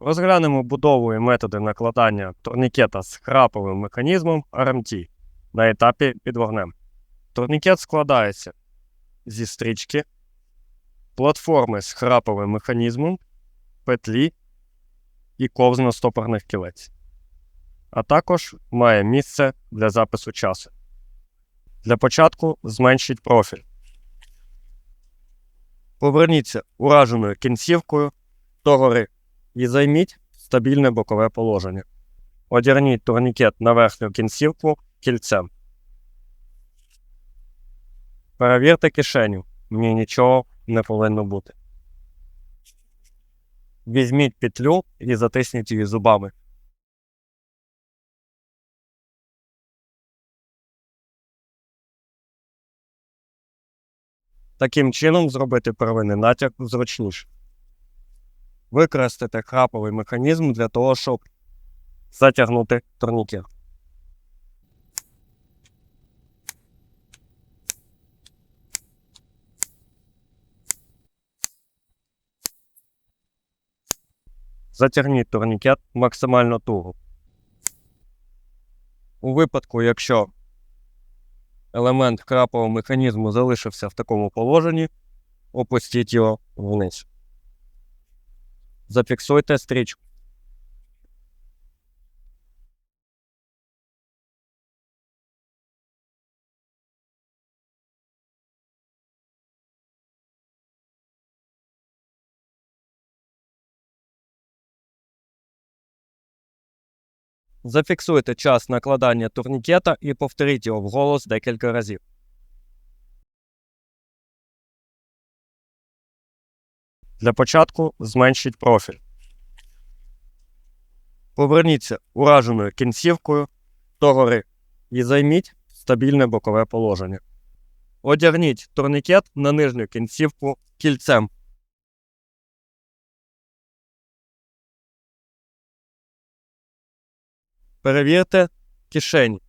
Розглянемо будову і методи накладання турнікета з храповим механізмом RMT на етапі під вогнем. Турнікет складається зі стрічки, платформи з храповим механізмом, петлі і ковзно-стопорних кілець, а також має місце для запису часу. Для початку зменшіть профіль. Поверніться ураженою кінцівкою догори і займіть стабільне бокове положення. Одягніть турнікет на верхню кінцівку кільцем. Перевірте кишеню. Ній нічого не повинно бути. Візьміть петлю і затисніть її зубами. Таким чином зробити первинний натяк зручніше. Використати храповий механізм для того, щоб затягнути турнікет. Затягніть турнікет максимально туго. У випадку, якщо елемент крапового механізму залишився в такому положенні, опустіть його вниз. Зафіксуйте стрічку. Зафіксуйте час накладання турнікета і повторіть його вголос декілька разів. Для початку зменшіть профіль. Поверніться ураженою кінцівкою догори і займіть стабільне бокове положення. Одягніть турнікет на нижню кінцівку кільцем. Перевірте кишені.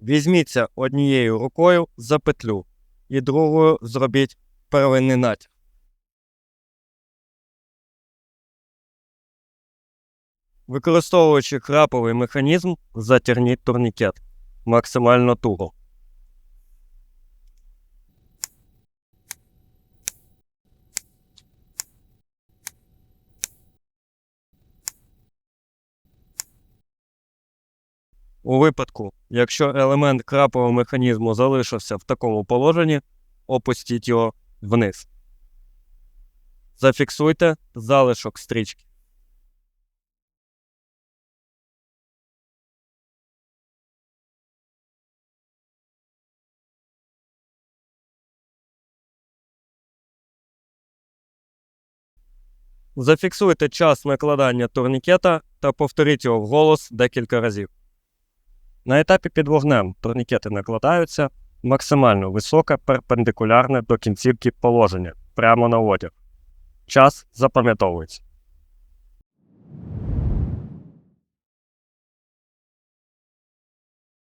Візьміться однією рукою за петлю і другою зробіть первинний натяг. Використовуючи храповий механізм, затягніть турнікет максимально туго. У випадку, якщо елемент крапового механізму залишився в такому положенні, опустіть його вниз. Зафіксуйте залишок стрічки. Зафіксуйте час накладання турнікета та повторіть його вголос декілька разів. На етапі під вогнем турнікети накладаються максимально високе перпендикулярне до кінцівки положення прямо на одяг. Час запам'ятовується.